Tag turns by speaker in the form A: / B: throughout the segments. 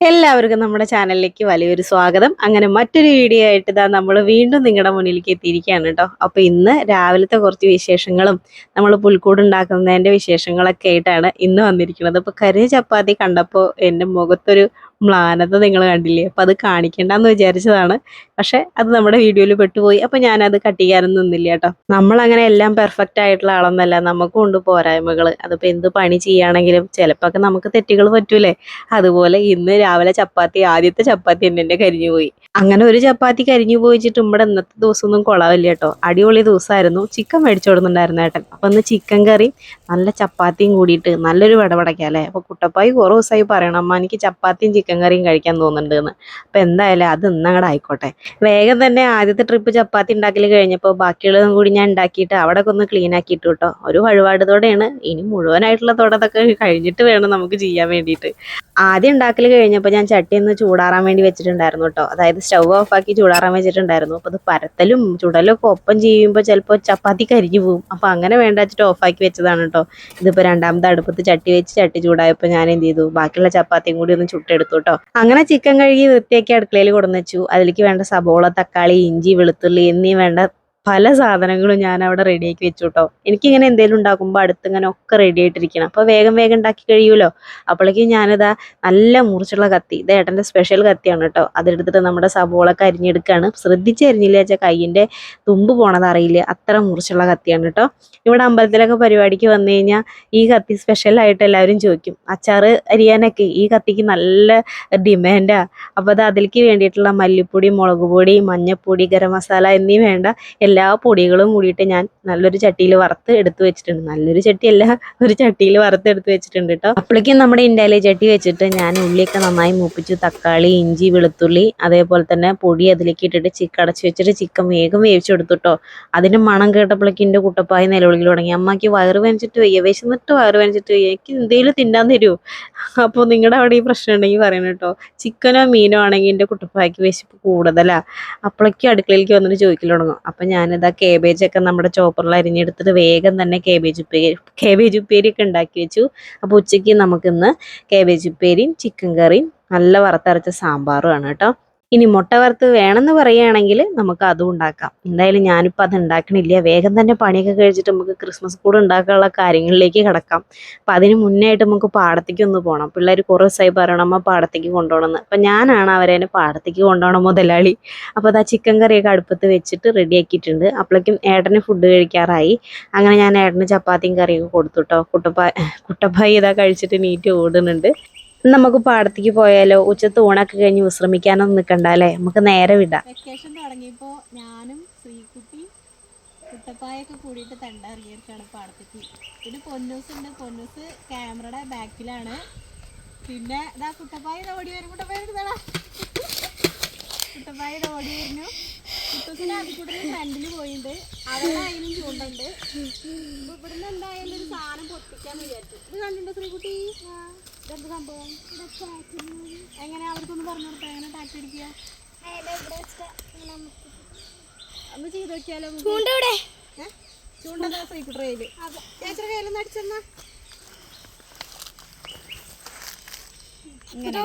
A: എല്ലാവർക്കും നമ്മുടെ ചാനലിലേക്ക് വലിയൊരു സ്വാഗതം. അങ്ങനെ മറ്റൊരു വീഡിയോ ആയിട്ട് ഇതാ നമ്മൾ വീണ്ടും നിങ്ങളുടെ മുന്നിലേക്ക് എത്തിയിരിക്കുകയാണ് കേട്ടോ. അപ്പോൾ ഇന്ന് രാവിലത്തെ കുറച്ച് വിശേഷങ്ങളും നമ്മൾ പുൽക്കൂട് ഉണ്ടാക്കുന്നതിന്റെ വിശേഷങ്ങളൊക്കെ ആയിട്ടാണ് ഇന്ന് വന്നിരിക്കുന്നത്. അപ്പോൾ കരി ചപ്പാത്തി കണ്ടപ്പോൾ എന്റെ മുഖത്തൊരു മ്ലാനത നിങ്ങൾ കണ്ടില്ലേ? അപ്പം അത് കാണിക്കണ്ടെന്ന് വിചാരിച്ചതാണ്. പക്ഷെ അത് നമ്മുടെ വീഡിയോയിൽ പെട്ടുപോയി. അപ്പം ഞാനത് കട്ട് ചെയ്യാനൊന്നും നിന്നില്ല കേട്ടോ. നമ്മളങ്ങനെ എല്ലാം പെർഫെക്റ്റ് ആയിട്ടുള്ള ആളൊന്നല്ല. നമുക്കും ഉണ്ട് പോരായ്മകൾ അതിപ്പോൾ എന്ത് പണി ചെയ്യുകയാണെങ്കിലും ചിലപ്പോൾ നമുക്ക് തെറ്റുകൾ പറ്റൂലേ? അതുപോലെ ഇന്ന് രാവിലെ ചപ്പാത്തി ആദ്യത്തെ ചപ്പാത്തി എന്റെ എന്റെ കരിഞ്ഞു പോയി. അങ്ങനെ ഒരു ചപ്പാത്തി കരിഞ്ഞു പോയിച്ചിട്ട് ഇവിടെ ഇന്നത്തെ ദിവസമൊന്നും കൊളാവില്ല കേട്ടോ. അടിപൊളി ദിവസമായിരുന്നു. ചിക്കൻ മേടിച്ചു കൊടുക്കുന്നുണ്ടായിരുന്നു ഏട്ടൻ. അപ്പം ഇന്ന് ചിക്കൻ കറി നല്ല ചപ്പാത്തിയും കൂടിയിട്ട് നല്ലൊരു വിടപടയ്ക്കാം അല്ലേ? അപ്പോൾ കുട്ടപ്പായി കുറേ ദിവസമായി പറയണം അമ്മ എനിക്ക് ചപ്പാത്തിയും ചിക്കൻ കറിയും കഴിക്കാൻ തോന്നുന്നുണ്ട് എന്ന് അപ്പം എന്തായാലും അത് ഇന്നങ്ങടെ ആയിക്കോട്ടെ. വേഗം തന്നെ ആദ്യത്തെ ട്രിപ്പ് ചപ്പാത്തി ഉണ്ടാക്കൽ കഴിഞ്ഞപ്പോൾ ബാക്കിയുള്ളതും കൂടി ഞാൻ ഉണ്ടാക്കിയിട്ട് അവിടെ ഒന്ന് ക്ലീൻ ആക്കിയിട്ട് കേട്ടോ ഒരു വഴിപാടുതോടെയാണ്. ഇനി മുഴുവനായിട്ടുള്ള തോടത്തൊക്കെ കഴിഞ്ഞിട്ട് വേണം നമുക്ക് ചെയ്യാൻ വേണ്ടിയിട്ട്. ആദ്യം ഉണ്ടാക്കൽ കഴിഞ്ഞപ്പോൾ ഞാൻ ചട്ടി ഒന്ന് ചൂടാറാൻ വേണ്ടി വെച്ചിട്ടുണ്ടായിരുന്നു കേട്ടോ അതായത് സ്റ്റൗ ഓഫ് ആക്കി ചൂടാറാൻ വെച്ചിട്ടുണ്ടായിരുന്നു. അപ്പോൾ അത് പരത്തലും ചുടലും ഒക്കെ ഒപ്പം ചെയ്യുമ്പോൾ ചിലപ്പോൾ ചപ്പാത്തി കരിഞ്ഞു പോകും അപ്പോൾ അങ്ങനെ വേണ്ട വെച്ചിട്ട് ഓഫാക്കി വെച്ചതാണ് കേട്ടോ ഇതിപ്പോൾ രണ്ടാമത്തെ അടുപ്പത്ത് ചട്ടി വെച്ച് ചട്ടി ചൂടായപ്പോൾ ഞാൻ എന്ത് ചെയ്തു? ബാക്കിയുള്ള ചപ്പാത്തിയും കൂടി ഒന്ന് ചുട്ടെടുത്തു കേട്ടോ. അങ്ങനെ ചിക്കൻ കഴുകി വൃത്തിയാക്കി അടുക്കളയിൽ കൊടുന്നു വെച്ചു. അതിലേക്ക് വേണ്ട സബോള തക്കാളി ഇഞ്ചി വെളുത്തുള്ളി എന്നീ വേണ്ട പല സാധനങ്ങളും ഞാൻ അവിടെ റെഡിയാക്കി വെച്ചു കേട്ടോ എനിക്കിങ്ങനെ എന്തെങ്കിലും ഉണ്ടാക്കുമ്പോൾ അടുത്ത് ഇങ്ങനെ ഒക്കെ റെഡി ആയിട്ടിരിക്കണം. അപ്പോൾ വേഗം വേഗം ഉണ്ടാക്കി കഴിയുമല്ലോ അപ്പോഴേക്കും ഞാനിതാ നല്ല മുറിച്ചുള്ള കത്തി. ഇത് ഏട്ടന്റെ സ്പെഷ്യൽ കത്തിയാണ് കേട്ടോ. അതെടുത്തിട്ട് നമ്മുടെ സബോളൊക്കെ അരിഞ്ഞെടുക്കുകയാണ് ശ്രദ്ധിച്ച് അരിഞ്ഞില്ല വെച്ചാൽ കയ്യിന്റെ തുമ്പ് പോണത് അറിയില്ല. അത്ര മുറിച്ചുള്ള കത്തിയാണ് കേട്ടോ. ഇവിടെ അമ്പലത്തിലൊക്കെ പരിപാടിക്ക് വന്നു കഴിഞ്ഞാൽ ഈ കത്തി സ്പെഷ്യലായിട്ട് എല്ലാവരും ചോദിക്കും. അച്ചാറ് അരിയാനൊക്കെ ഈ കത്തിക്ക് നല്ല ഡിമാൻഡാ അപ്പോൾ അത് അതിലേക്ക് വേണ്ടിയിട്ടുള്ള മല്ലിപ്പൊടി മുളക് പൊടി മഞ്ഞൾപ്പൊടി ഗരം മസാല എന്നീ വേണ്ട. പൊടികളും കൂടിയിട്ട് ഞാൻ നല്ലൊരു ചട്ടിയിൽ വറുത്ത് എടുത്ത് വെച്ചിട്ടുണ്ട്. നല്ലൊരു ചട്ടിയല്ല ഒരു ചട്ടിയിൽ വറുത്ത് എടുത്ത് വെച്ചിട്ടുണ്ട് കേട്ടോ അപ്പോഴേക്കും നമ്മുടെ ഇൻഡാലി ചട്ടി വെച്ചിട്ട് ഞാൻ ഉള്ളിയൊക്കെ നന്നായി മൂപ്പിച്ചു. തക്കാളി ഇഞ്ചി വെളുത്തുള്ളി അതേപോലെ തന്നെ പൊടി അതിലേക്ക് ഇട്ടിട്ട് ചിക്കൻ അടച്ച് വെച്ചിട്ട് ചിക്കൻ വേഗം വേവിച്ചെടുത്തു കേട്ടോ അതിന് മണം കേട്ടപ്പോഴേക്കും എന്റെ കുട്ടപ്പായി നിലവിളികൾ തുടങ്ങി. അമ്മയ്ക്ക് വയറ് വേനിച്ചിട്ട് വയ്യ വിശന്നിട്ട് വയറ് വേനിച്ചിട്ട് വയ്യ. എനിക്ക് എന്തെങ്കിലും തിന്നാൻ തരൂ. അപ്പോൾ നിങ്ങളുടെ അവിടെ ഈ പ്രശ്നം ഉണ്ടെങ്കിൽ പറയണം കേട്ടോ ചിക്കനോ മീനോ ആണെങ്കിൽ എന്റെ കുട്ടപ്പായ്ക്ക് വിശപ്പ് കൂടുതലാ. അപ്പോഴേക്കും അടുക്കളയിലേക്ക് വന്നിട്ട് ചോദിക്കൽ തുടങ്ങും. അപ്പം ഞാനിതാ കേബേജ് ഒക്കെ നമ്മുടെ ചോപ്പറിൽ അരിഞ്ഞെടുത്തിട്ട് വേഗം തന്നെ കേബേജ് ഉപ്പേരി കേബേജ് ഉപ്പേരി ഒക്കെ ഉണ്ടാക്കി വെച്ചു. അപ്പോൾ ഉച്ചയ്ക്ക് നമുക്കിന്ന് കേബേജ് ഉപ്പേരിയും ചിക്കൻ കറിയും നല്ല വറുത്തരച്ച സാമ്പാറുമാണ് കേട്ടോ. ഇനി മുട്ട വറുത്ത് വേണമെന്ന് പറയുകയാണെങ്കിൽ നമുക്ക് അതും ഉണ്ടാക്കാം. എന്തായാലും ഞാനിപ്പോൾ അത് ഉണ്ടാക്കണില്ല. വേഗം തന്നെ പണിയൊക്കെ കഴിച്ചിട്ട് നമുക്ക് ക്രിസ്മസ് കൂട് ഉണ്ടാക്കാനുള്ള കാര്യങ്ങളിലേക്ക് കിടക്കാം. അപ്പം അതിന് മുന്നേ ആയിട്ട് നമുക്ക് പാടത്തേക്ക് ഒന്ന് പോകണം പിള്ളേർ കുറേ ദിവസമായി പറയണം അമ്മ പാടത്തേക്ക് കൊണ്ടുപോകണമെന്ന്. അപ്പം ഞാനാണ് അവരെ പാടത്തേക്ക് കൊണ്ടുപോകണം മുതലാളി. അപ്പോൾ അതാ ചിക്കൻ കറിയൊക്കെ അടുപ്പത്ത് വെച്ചിട്ട് റെഡിയാക്കിയിട്ടുണ്ട് അപ്പോഴേക്കും ഏട്ടന് ഫുഡ് കഴിക്കാറായി. അങ്ങനെ ഞാൻ ഏട്ടന് ചപ്പാത്തിയും കറിയൊക്കെ കൊടുത്തു കേട്ടോ കുട്ടപ്പ കുട്ടപ്പായി ഇതാ കഴിച്ചിട്ട് നീറ്റ് ഓടുന്നുണ്ട്. നമുക്ക് പാടത്തേക്ക് പോയാലോ? ഉച്ചത്ത് ഊണൊക്കെ കഴിഞ്ഞ് വിശ്രമിക്കാനൊന്നും നിൽക്കണ്ട അല്ലേ? നമുക്ക് നേരെ വിടാം.
B: വെക്കേഷൻ തുടങ്ങിയപ്പോൾ ഞാനും ശ്രീകുട്ടി കുട്ടപ്പായൊക്കെ കൂടിയിട്ട് തണ്ട ഇറങ്ങിയിരിക്കാണ് പാടത്തേക്ക്. പിന്നെ പൊന്നൂസ് ഉണ്ട്. പൊന്നൂസ് ക്യാമറയുടെ ബാക്കിലാണ്. പിന്നെ ഇതാ കുട്ടപ്പായ ഓടി വരും. കുട്ടപ്പായ കുട്ടപ്പായ ഓടി വരുന്നു. കുട്ടൂസിന് അതിക്കൂട്ടിന് ഫ്രണ്ടിൽ പോയിട്ടുണ്ട് അവരുടെ അതിലും ചൂണ്ടുണ്ട്. ഇവിടുന്ന് എന്തായാലും ഒരു സാധനം പൊട്ടിക്കാൻ വിചാരിച്ചു. ഇത് കണ്ടിട്ടുണ്ടോ ശ്രീകുട്ടി? ഇതെന്ത് സംഭവം? എങ്ങനെ അവർക്കൊന്ന് പറഞ്ഞു കൊടുത്താ? എങ്ങനെ ടാക്ടി അടിക്കുക ഒന്ന് ചെയ്ത് നോക്കിയാലോ ചൂണ്ടതാ ശ്രീകുട്ടി കയ്യിൽ. ചേച്ചിയുടെ കയ്യിലൊന്ന് അടിച്ചെന്നാ. ഇങ്ങനെ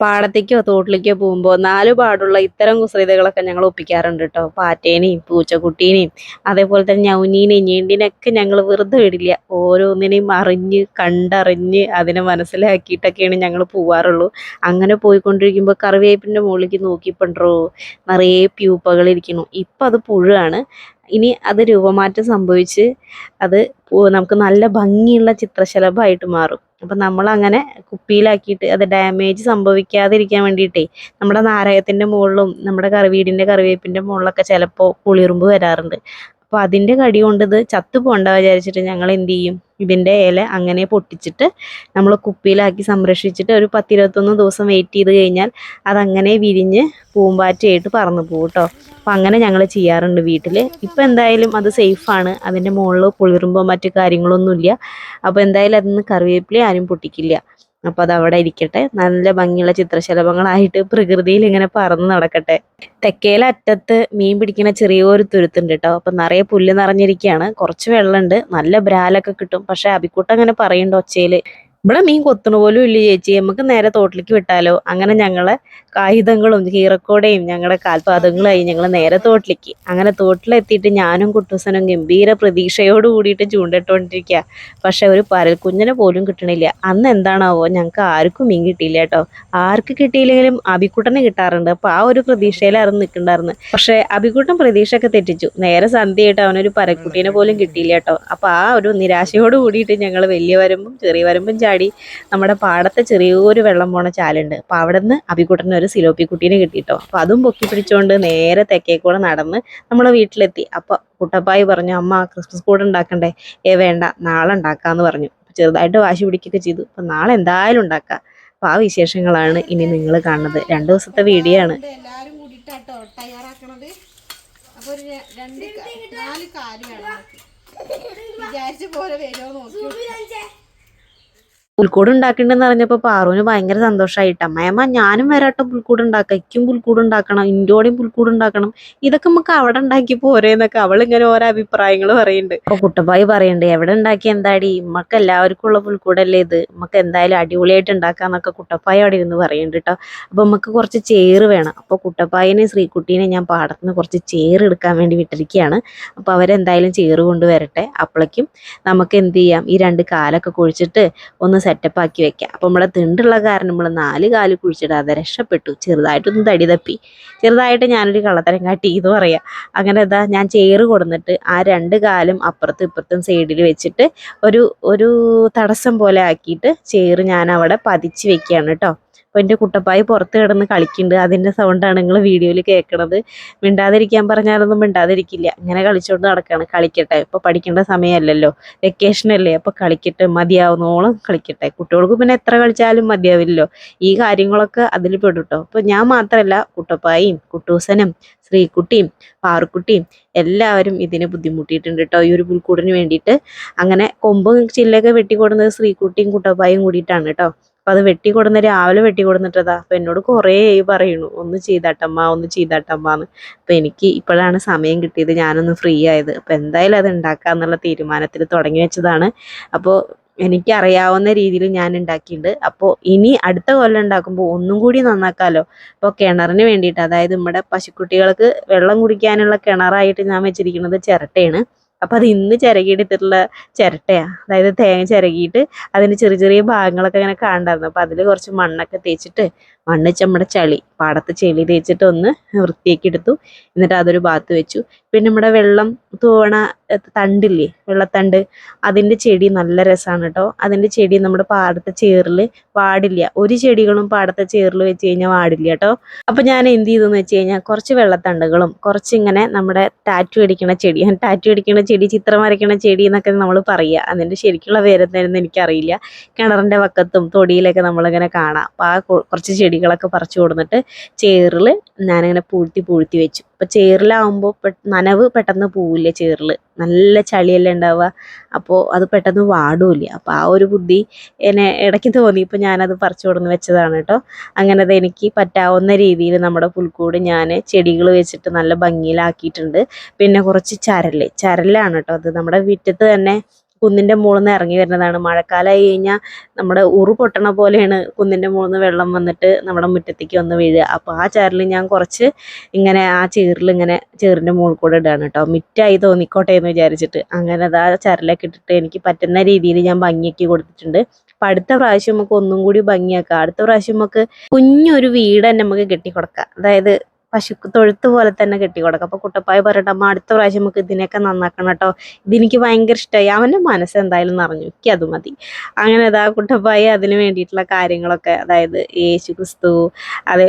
A: പാടത്തേക്കോ തോട്ടിലേക്കോ പോകുമ്പോൾ നാല് പാടുള്ള ഇത്തരം കുസൃതികളൊക്കെ ഞങ്ങൾ ഒപ്പിക്കാറുണ്ട് കേട്ടോ. പാറ്റേനെയും പൂച്ചക്കുട്ടീനെയും അതേപോലെ തന്നെ ഞൗനീനെയും ഞേണ്ടിനൊക്കെ ഞങ്ങൾ വെറുതെ വിടില്ല ഓരോന്നിനെയും അറിഞ്ഞ് കണ്ടറിഞ്ഞ് അതിനെ മനസ്സിലാക്കിയിട്ടൊക്കെയാണ് ഞങ്ങൾ പോവാറുള്ളൂ. അങ്ങനെ പോയിക്കൊണ്ടിരിക്കുമ്പോൾ കറിവേപ്പിന്റെ മുകളിലേക്ക് നോക്കിപ്പണ്ടോ നിറയെ പ്യൂപ്പകളിരിക്കുന്നു ഇപ്പം അത് പുഴുവാണ്. ഇനി അത് രൂപമാറ്റം സംഭവിച്ച് അത് നമുക്ക് നല്ല ഭംഗിയുള്ള ചിത്രശലഭമായിട്ട് മാറും. അപ്പം നമ്മളങ്ങനെ കുപ്പിയിലാക്കിയിട്ട് അത് ഡാമേജ് സംഭവിക്കാതിരിക്കാൻ വേണ്ടിയിട്ടേ നമ്മുടെ നാരകത്തിന്റെ മുകളിലും നമ്മുടെ കറി വീടിന്റെ കറിവേപ്പിന്റെ മുകളിലൊക്കെ ചിലപ്പോൾ പുളിറുമ്പ് വരാറുണ്ട്. അപ്പോൾ അതിന്റെ കടി കൊണ്ട് ഇത് ചത്തു പോകണ്ട വിചാരിച്ചിട്ട് ഞങ്ങൾ എന്ത് ചെയ്യും? ഇതിന്റെ ഇല അങ്ങനെ പൊട്ടിച്ചിട്ട് നമ്മൾ കുപ്പിയിലാക്കി സംരക്ഷിച്ചിട്ട് ഒരു പത്തിരുപത്തൊന്ന് ദിവസം വെയിറ്റ് ചെയ്ത് കഴിഞ്ഞാൽ അതങ്ങനെ വിരിഞ്ഞ് പൂമ്പാറ്റയായിട്ട് പറന്നു പോകും കേട്ടോ. അപ്പം അങ്ങനെ ഞങ്ങൾ ചെയ്യാറുണ്ട് വീട്ടിൽ ഇപ്പം എന്തായാലും അത് സേഫാണ് അതിന്റെ മുകളിൽ പുളിറുമ്പോൾ മറ്റു കാര്യങ്ങളൊന്നുമില്ല. അപ്പോൾ എന്തായാലും അതിന്ന് കറിവേപ്പില ആരും പൊട്ടിക്കില്ല. അപ്പോൾ അത് അവിടെ ഇരിക്കട്ടെ. നല്ല ഭംഗിയുള്ള ചിത്രശലഭങ്ങളായിട്ട് പ്രകൃതിയിൽ ഇങ്ങനെ പറന്ന് നടക്കട്ടെ. തെക്കേലെ അറ്റത്ത് മീൻ പിടിക്കുന്ന ചെറിയൊരു തുരുത്തുണ്ട് കേട്ടോ അപ്പൊ നിറയെ പുല്ല് നിറഞ്ഞിരിക്കുകയാണ് കുറച്ച് വെള്ളമുണ്ട്. നല്ല ബ്രാലൊക്കെ കിട്ടും. പക്ഷെ അബിക്കുട്ട അങ്ങനെ പറയുന്നുണ്ട് ഒച്ചയിൽ. ഇവിടെ മീൻ കൊത്തണ പോലും ഇല്ല ചേച്ചി. നമുക്ക് നേരെ തോട്ടിലേക്ക് വിട്ടാലോ? അങ്ങനെ ഞങ്ങളെ കായുധങ്ങളും ഹീറക്കോടെയും ഞങ്ങളുടെ കാൽപാദങ്ങളായി ഞങ്ങൾ നേരെ തോട്ടിലേക്ക്. അങ്ങനെ തോട്ടിലെത്തിയിട്ട് ഞാനും കുട്ടൂസനും ഗംഭീര പ്രതീക്ഷയോട് കൂടിയിട്ട് ചൂണ്ടിട്ടുകൊണ്ടിരിക്കുക പക്ഷെ ഒരു പരൽ പരൽക്കുഞ്ഞിനെ പോലും കിട്ടണില്ല. അന്ന് എന്താണാവോ? ഞങ്ങൾക്ക് ആർക്കും മീൻ കിട്ടിയില്ല കേട്ടോ. ആർക്ക് കിട്ടിയില്ലെങ്കിലും അബിക്കുട്ടനെ കിട്ടാറുണ്ട്. അപ്പൊ ആ ഒരു പ്രതീക്ഷയിലായിരുന്നു നിൽക്കണ്ടായിരുന്നു. പക്ഷെ അബിക്കുട്ടൻ പ്രതീക്ഷയൊക്കെ തെറ്റിച്ചു. നേരെ സന്ധ്യയായിട്ട് അവനൊരു പരൽക്കുട്ടീനെ പോലും കിട്ടിയില്ല കേട്ടോ. അപ്പൊ ആ ഒരു നിരാശയോട് കൂടിയിട്ട് ഞങ്ങൾ വലിയ വരുമ്പം ചെറിയ വരമ്പും ചാടി നമ്മുടെ പാടത്തെ ചെറിയൊരു വെള്ളം പോണ ചാലുണ്ട്. അപ്പൊ അവിടെ നിന്ന് അബിക്കുട്ടന് ഒരു സിലോപ്പി കുട്ടീനെ കിട്ടിട്ടോ. അപ്പൊ അതും പൊക്കി പിടിച്ചുകൊണ്ട് നേരെ തെക്കേക്കൂടെ നടന്ന് നമ്മളെ വീട്ടിലെത്തി. അപ്പോൾ കുട്ടപ്പായി പറഞ്ഞു അമ്മ ക്രിസ്മസ് കൂടെ ഉണ്ടാക്കണ്ടേ? ഏ വേണ്ട. നാളെ ഉണ്ടാക്കാന്ന് പറഞ്ഞു. ചെറുതായിട്ട് വാശി പിടിക്കുകയൊക്കെ ചെയ്തു. അപ്പൊ നാളെ എന്തായാലും ഉണ്ടാക്കാം. അപ്പൊ ആ വിശേഷങ്ങളാണ് ഇനി നിങ്ങൾ കാണുന്നത്. രണ്ട് ദിവസത്തെ വീഡിയോ ആണ്.
B: എല്ലാവരും എല്ലാരും കൂടിയിട്ടാട്ടോ തയ്യാറാക്കണത്. അപ്പോൾ ഒരു രണ്ട് നാല് നമുക്ക്. വിചാരിച്ച പോലെ വരുമോ നോക്കി
A: പുൽക്കൂട് ഉണ്ടാക്കണ്ടെന്ന് പറഞ്ഞപ്പോ പാറുവിന് ഭയങ്കര സന്തോഷമായിട്ട് അമ്മയമ്മ ഞാനും വരാട്ടോ പുൽക്കൂട് ഉണ്ടാക്കാം ഇക്കും പുൽക്കൂട് ഉണ്ടാക്കണം. ഇൻഡോടെയും പുൽക്കൂട് ഉണ്ടാക്കണം. ഇതൊക്കെ നമുക്ക് അവിടെ ഉണ്ടാക്കി പോരേന്നൊക്കെ അവൾ ഇങ്ങനെ ഓരോ അഭിപ്രായങ്ങൾ പറയുന്നുണ്ട് അപ്പൊ കുട്ടപ്പായി പറയുന്നുണ്ട് എവിടെ ഉണ്ടാക്കി? എന്താടി? നമുക്ക് എല്ലാവർക്കും ഉള്ള പുൽക്കൂടല്ലേ ഇത്? നമുക്ക് എന്തായാലും അടിപൊളിയായിട്ട് ഉണ്ടാക്കാന്നൊക്കെ കുട്ടപ്പായി അവിടെ ഇരുന്ന് പറയുന്നുണ്ട് കേട്ടോ അപ്പൊ നമുക്ക് കുറച്ച് ചേറ് വേണം. അപ്പൊ കുട്ടപ്പായിനെ ശ്രീകുട്ടീനെ ഞാൻ പാടത്തുനിന്ന് കുറച്ച് ചേറ് എടുക്കാൻ വേണ്ടി വിട്ടിരിക്കുകയാണ്. അപ്പൊ അവരെന്തായാലും ചേറ് കൊണ്ടുവരട്ടെ. അപ്പോഴേക്കും നമുക്ക് എന്ത് ചെയ്യാം? ഈ രണ്ട് കാലൊക്കെ കുഴിച്ചിട്ട് ഒന്ന് സെറ്റപ്പ് ആക്കി വെക്കാം. അപ്പം നമ്മളെ തിണ്ടുള്ള കാരണം നമ്മൾ നാല് കാൽ കുഴിച്ചിടാതെ രക്ഷപ്പെട്ടു. ചെറുതായിട്ടൊന്ന് തടി തപ്പി. ചെറുതായിട്ട് ഞാനൊരു കള്ളത്തരം കാട്ടി എന്ന് പറയാം. അങ്ങനെ എന്താ ഞാൻ ചേറ് കൊടുന്നിട്ട് ആ രണ്ട് കാലും അപ്പുറത്തും ഇപ്പുറത്തും സൈഡിൽ വെച്ചിട്ട് ഒരു ഒരു തടസ്സം പോലെ ആക്കിയിട്ട് ചേറ് ഞാൻ അവിടെ പതിച്ച് വെക്കുകയാണ് കേട്ടോ അപ്പോൾ എന്റെ കുട്ടപ്പായി പുറത്ത് കിടന്ന് കളിക്കുന്നുണ്ട്. അതിന്റെ സൗണ്ടാണ് നിങ്ങൾ വീഡിയോയിൽ കേൾക്കണത് മിണ്ടാതിരിക്കാൻ പറഞ്ഞാലൊന്നും മിണ്ടാതിരിക്കില്ല. ഇങ്ങനെ കളിച്ചുകൊണ്ട് നടക്കുകയാണ് കളിക്കട്ടെ. ഇപ്പോൾ പഠിക്കേണ്ട സമയമല്ലല്ലോ വെക്കേഷൻ അല്ലേ? അപ്പോൾ കളിക്കട്ടെ. മതിയാവുന്നോളം കളിക്കട്ടെ. കുട്ടികൾക്ക് പിന്നെ എത്ര കളിച്ചാലും മതിയാവില്ലല്ലോ. ഈ കാര്യങ്ങളൊക്കെ അതിൽ പെടും കേട്ടോ അപ്പോൾ ഞാൻ മാത്രമല്ല കുട്ടപ്പായും കുട്ടൂസനും ശ്രീകുട്ടിയും പാറുക്കുട്ടിയും എല്ലാവരും ഇതിനെ ബുദ്ധിമുട്ടിയിട്ടുണ്ട് കേട്ടോ ഈ ഒരു പുൽക്കൂടിന് വേണ്ടിയിട്ട്. അങ്ങനെ കൊമ്പും ചില്ലൊക്കെ വെട്ടിക്കൊടുന്നത് ശ്രീകുട്ടിയും കുട്ടപ്പായും കൂടിയിട്ടാണ് കേട്ടോ അപ്പം അത് വെട്ടി കൊടുന്ന രാവിലെ വെട്ടി കൊടുന്നിട്ടതാ. അപ്പം എന്നോട് കുറേ പറയുന്നു ഒന്ന് ചെയ്താട്ടമ്മ ഒന്ന് ചെയ്താട്ടമ്മ എന്ന് അപ്പം എനിക്ക് ഇപ്പോഴാണ് സമയം കിട്ടിയത് ഞാനൊന്ന് ഫ്രീ ആയത്. അപ്പം എന്തായാലും അത് ഉണ്ടാക്കാന്നുള്ള തീരുമാനത്തിൽ തുടങ്ങി വെച്ചതാണ്. അപ്പോൾ എനിക്കറിയാവുന്ന രീതിയിൽ ഞാൻ ഉണ്ടാക്കിയിട്ടുണ്ട്. അപ്പോൾ ഇനി അടുത്ത കൊല്ലം ഉണ്ടാക്കുമ്പോൾ ഒന്നും കൂടി നന്നാക്കാമല്ലോ അപ്പോൾ കിണറിന് വേണ്ടിയിട്ട് അതായത് നമ്മുടെ പശുക്കുട്ടികൾക്ക് വെള്ളം കുടിക്കാനുള്ള കിണറായിട്ട് ഞാൻ വെച്ചിരിക്കുന്നത് ചിരട്ടയാണ്. അപ്പോൾ അത് ഇന്ന് ചിരകിയെടുത്തിട്ടുള്ള ചിരട്ടയാണ് അതായത് തേങ്ങ ചിരകിയിട്ട് അതിന് ചെറിയ ചെറിയ ഭാഗങ്ങളൊക്കെ ഇങ്ങനെ കാണണ്ടായിരുന്നു അപ്പോൾ അതിൽ കുറച്ച് മണ്ണൊക്കെ തേച്ചിട്ട് മണ്ണ് നമ്മുടെ ചളി. പാടത്ത് ചെളി തേച്ചിട്ട് ഒന്ന് വൃത്തിയാക്കി എടുത്തു. എന്നിട്ട് അതൊരു ഭാഗത്ത് വെച്ചു. പിന്നെ നമ്മുടെ വെള്ളം തോണ തണ്ടില്ലേ? വെള്ളത്തണ്ട്. അതിന്റെ ചെടി നല്ല രസമാണ് കേട്ടോ അതിന്റെ ചെടി നമ്മുടെ പാടത്തെ ചേറിൽ വാടില്ല. ഒരു ചെടികളും പാടത്തെ ചേറിൽ വെച്ച് കഴിഞ്ഞാൽ വാടില്ല കേട്ടോ അപ്പോൾ ഞാൻ എന്ത് ചെയ്തെന്ന് വെച്ച് കഴിഞ്ഞാൽ കുറച്ച് വെള്ളത്തണ്ടുകളും കുറച്ച് ഇങ്ങനെ നമ്മുടെ ടാറ്റു അടിക്കണ ചെടി ടാറ്റു അടിക്കണ ചെടി ചിത്രം വരയ്ക്കണ ചെടി എന്നൊക്കെ നമ്മൾ പറയുക അതിന്റെ ശരിക്കുള്ള പേരെന്തായിരുന്നു എനിക്കറിയില്ല. കിണറിന്റെ വക്കത്തും തൊടിയിലൊക്കെ നമ്മളിങ്ങനെ കാണാം. അപ്പോൾ ആ കുറച്ച് കുറച്ച് ചെടികളൊക്കെ പറിച്ചു കൊടുത്തിട്ട് ചേറിൽ ഞാനിങ്ങനെ പൂഴ്ത്തി പൂഴ്ത്തി വെച്ചു. അപ്പോൾ ചേറിലാവുമ്പോൾ നനവ് പെട്ടെന്ന് പോവില്ല ചേറിൽ നല്ല ചളിയല്ലേ ഉണ്ടാവുക. അപ്പോൾ അത് പെട്ടെന്ന് വാടൂല്ല. അപ്പോൾ ആ ഒരു ബുദ്ധി എന്നെ ഇടയ്ക്ക് തോന്നി. ഇപ്പോൾ ഞാനത് പറിച്ചു കൊടുന്ന് വെച്ചതാണ് കേട്ടോ. അങ്ങനെ എനിക്ക് പറ്റാവുന്ന രീതിയിൽ നമ്മുടെ പുൽക്കൂട് ഞാൻ ചെടികൾ വെച്ചിട്ട് നല്ല ഭംഗിയിലാക്കിയിട്ടുണ്ട്. പിന്നെ കുറച്ച് ചരൽ. ചരലാണ് കേട്ടോ. അത് നമ്മുടെ മുറ്റത്ത് തന്നെ കുന്നിന്റെ മുകളിൽ നിന്ന് ഇറങ്ങി വരുന്നതാണ്. മഴക്കാലമായി കഴിഞ്ഞാൽ നമ്മുടെ ഉറു പൊട്ടണ പോലെയാണ് കുന്നിന്റെ മുകളിൽ നിന്ന് വെള്ളം വന്നിട്ട് നമ്മുടെ മുറ്റത്തേക്ക് വന്ന് വീഴുക അപ്പോൾ ആ ചേറിൽ ഞാൻ കുറച്ച് ഇങ്ങനെ ആ ചേറിൽ ഇങ്ങനെ ചേറിന്റെ മുകളിൽ കൂടെ ഇടുകയാണ് കേട്ടോ. മിറ്റായി തോന്നിക്കോട്ടെ എന്ന് വിചാരിച്ചിട്ട് അങ്ങനെ അത് ആ ചരലൊക്കെ ഇട്ടിട്ട് എനിക്ക് പറ്റുന്ന രീതിയിൽ ഞാൻ ഭംഗിയാക്കി കൊടുത്തിട്ടുണ്ട്. അപ്പം അടുത്ത പ്രാവശ്യം നമുക്ക് ഒന്നും കൂടി ഭംഗിയാക്കാം. അടുത്ത പ്രാവശ്യം നമുക്ക് കുഞ്ഞൊരു വീട് തന്നെ നമുക്ക് കെട്ടിക്കൊടുക്കാം. അതായത് പശു തൊഴുത്ത് പോലെ തന്നെ കെട്ടി കൊടുക്കും. അപ്പോൾ കുട്ടപ്പായ പറയട്ടെ അമ്മ അടുത്ത പ്രാവശ്യം നമുക്ക് ഇതിനെയൊക്കെ നന്നാക്കണം കേട്ടോ. ഇതെനിക്ക് ഭയങ്കര ഇഷ്ടമായി അവന്റെ മനസ്സ് എന്തായാലും നിറഞ്ഞു. എനിക്ക് അത് മതി. അങ്ങനെ അതാ കുട്ടപ്പായ അതിന് വേണ്ടിയിട്ടുള്ള കാര്യങ്ങളൊക്കെ അതായത് യേശു ക്രിസ്തു അത്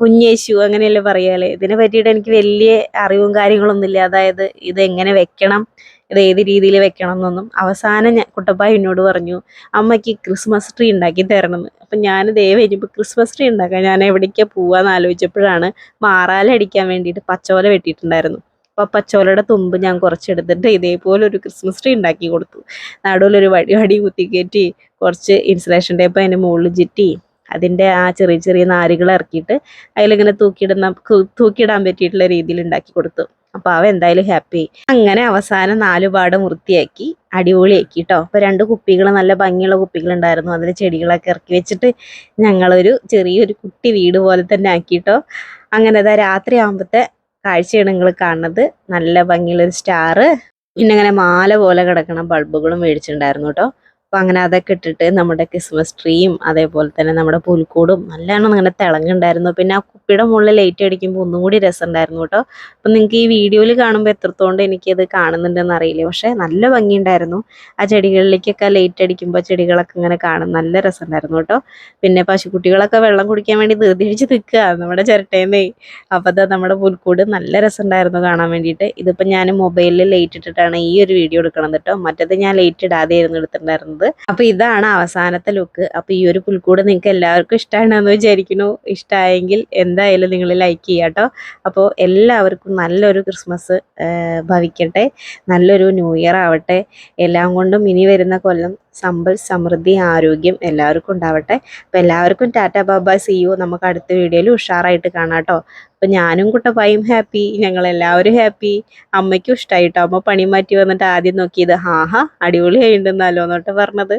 A: കുഞ്ഞേശു അങ്ങനെയല്ലേ പറയാല്ലേ? ഇതിനെ പറ്റിയിട്ട് എനിക്ക് വലിയ അറിവും കാര്യങ്ങളൊന്നുമില്ല. അതായത് ഇത് എങ്ങനെ വെക്കണം? ഇത് ഏത് രീതിയിൽ വെക്കണം എന്നൊന്നും അവസാനം ഞാൻ കുട്ടപ്പായ എന്നോട് പറഞ്ഞു അമ്മയ്ക്ക് ക്രിസ്മസ് ട്രീ ഉണ്ടാക്കി തരണമെന്ന് അപ്പം ഞാൻ ദയവ് കഴിഞ്ഞപ്പോൾ ക്രിസ്മസ് ട്രീ ഉണ്ടാക്കാൻ ഞാൻ എവിടേക്കാണ് പോവാന്ന് ആലോചിച്ചപ്പോഴാണ് മാറാലടിക്കാൻ വേണ്ടിയിട്ട് പച്ചോല വെട്ടിയിട്ടുണ്ടായിരുന്നു. അപ്പോൾ പച്ചോലയുടെ തുമ്പ് ഞാൻ കുറച്ചെടുത്തിട്ട് ഇതേപോലെ ഒരു ക്രിസ്മസ് ട്രീ ഉണ്ടാക്കി കൊടുത്തു. നടുവിലൊരു വടി വടി കുത്തിക്കയറ്റി കുറച്ച് ഇൻസുലേഷൻ ടേപ്പ് അതിന്റെ മുകളിൽ ചുറ്റി അതിന്റെ ആ ചെറിയ ചെറിയ നാരുകൾ ഇറക്കിയിട്ട് അതിലിങ്ങനെ തൂക്കിയിടുന്ന തൂക്കിയിടാൻ പറ്റിയിട്ടുള്ള രീതിയിൽ ഉണ്ടാക്കി കൊടുത്തു. അപ്പോൾ അവ എന്തായാലും ഹാപ്പി അങ്ങനെ അവസാനം നാല് വൃത്തിയാക്കി അടിപൊളിയാക്കി കേട്ടോ അപ്പോൾ രണ്ട് കുപ്പികൾ നല്ല ഭംഗിയുള്ള കുപ്പികളുണ്ടായിരുന്നു. അതിൽ ചെടികളൊക്കെ ഇറക്കി വെച്ചിട്ട് ഞങ്ങളൊരു ചെറിയൊരു കുട്ടി വീട് പോലെ തന്നെ ആക്കി ആക്കിട്ടോ. അങ്ങനെ അതാ രാത്രി ആകുമ്പോഴത്തെ കാഴ്ചയാണ് നിങ്ങൾ കാണുന്നത്. നല്ല ഭംഗിയുള്ളൊരു സ്റ്റാറ് പിന്നെ അങ്ങനെ മാല പോലെ കിടക്കണ ബൾബുകളും മേടിച്ചിട്ടുണ്ടായിരുന്നു കേട്ടോ. അപ്പോൾ അങ്ങനെ അതൊക്കെ ഇട്ടിട്ട് നമ്മുടെ ക്രിസ്മസ് ട്രീയും അതേപോലെ തന്നെ നമ്മുടെ പുൽക്കൂടും നല്ലോണം അങ്ങനെ തിളങ്ങുണ്ടായിരുന്നു പിന്നെ ആ കുപ്പിയുടെ മുകളിൽ ലൈറ്റ് അടിക്കുമ്പോൾ ഒന്നും കൂടി രസമുണ്ടായിരുന്നു കേട്ടോ. അപ്പം നിങ്ങൾക്ക് ഈ വീഡിയോയിൽ കാണുമ്പോൾ എത്രത്തോണ്ട് എനിക്കത് കാണുന്നുണ്ടെന്ന് അറിയില്ല. പക്ഷേ നല്ല ഭംഗിയുണ്ടായിരുന്നു. ആ ചെടികളിലേക്കൊക്കെ ലൈറ്റ് അടിക്കുമ്പോൾ ചെടികളൊക്കെ ഇങ്ങനെ കാണും നല്ല രസമുണ്ടായിരുന്നു കേട്ടോ. പിന്നെ പശുക്കുട്ടികളൊക്കെ വെള്ളം കുടിക്കാൻ വേണ്ടി നിർദ്ദേശിച്ച് നിൽക്കുക. നമ്മുടെ ചിരട്ടേന്നേ. അപ്പോൾ അത് നമ്മുടെ പുൽക്കൂട് നല്ല രസമുണ്ടായിരുന്നു കാണാൻ വേണ്ടിയിട്ട്. ഇതിപ്പോൾ ഞാൻ മൊബൈലിൽ ലൈറ്റ് ഇട്ടിട്ടാണ് ഈ ഒരു വീഡിയോ എടുക്കണത് കേട്ടോ. മറ്റത് ഞാൻ ലൈറ്റ് ഇടാതെയായിരുന്നു എടുത്തിട്ടുണ്ടായിരുന്നത്. അപ്പോൾ ഇതാണ് അവസാനത്തെ ലുക്ക്. അപ്പോൾ ഈ ഒരു പുൽക്കൂട് നിങ്ങൾക്ക് എല്ലാവർക്കും ഇഷ്ടമാണെന്ന് വിചാരിക്കുന്നു. ഇഷ്ടമായെങ്കിൽ എന്തായാലും നിങ്ങൾ ലൈക്ക് ചെയ്യാട്ടോ അപ്പോൾ എല്ലാവർക്കും നല്ലൊരു ക്രിസ്മസ് ഭവിക്കട്ടെ. നല്ലൊരു ന്യൂ ഇയർ ആവട്ടെ. എല്ലാം കൊണ്ടും ഇനി വരുന്ന കൊല്ലം സമ്പൽ സമൃദ്ധി ആരോഗ്യം എല്ലാവർക്കും ഉണ്ടാവട്ടെ. അപ്പോൾ എല്ലാവർക്കും ടാറ്റ ബാബ സി യു നമുക്ക് അടുത്ത വീഡിയോയിൽ ഉഷാറായിട്ട് കാണാം കേട്ടോ. അപ്പോൾ ഞാനും കുട്ടപ്പായും ഹാപ്പി. ഞങ്ങളെല്ലാവരും ഹാപ്പി. അമ്മയ്ക്കും ഇഷ്ടമായിട്ടോ അമ്മ പണി മാറ്റി വന്നിട്ട് ആദ്യം നോക്കിയത് ഹാ ഹാ അടിപൊളിയായിട്ടുണ്ടെന്നല്ലോ എന്നിട്ട് പറഞ്ഞത്.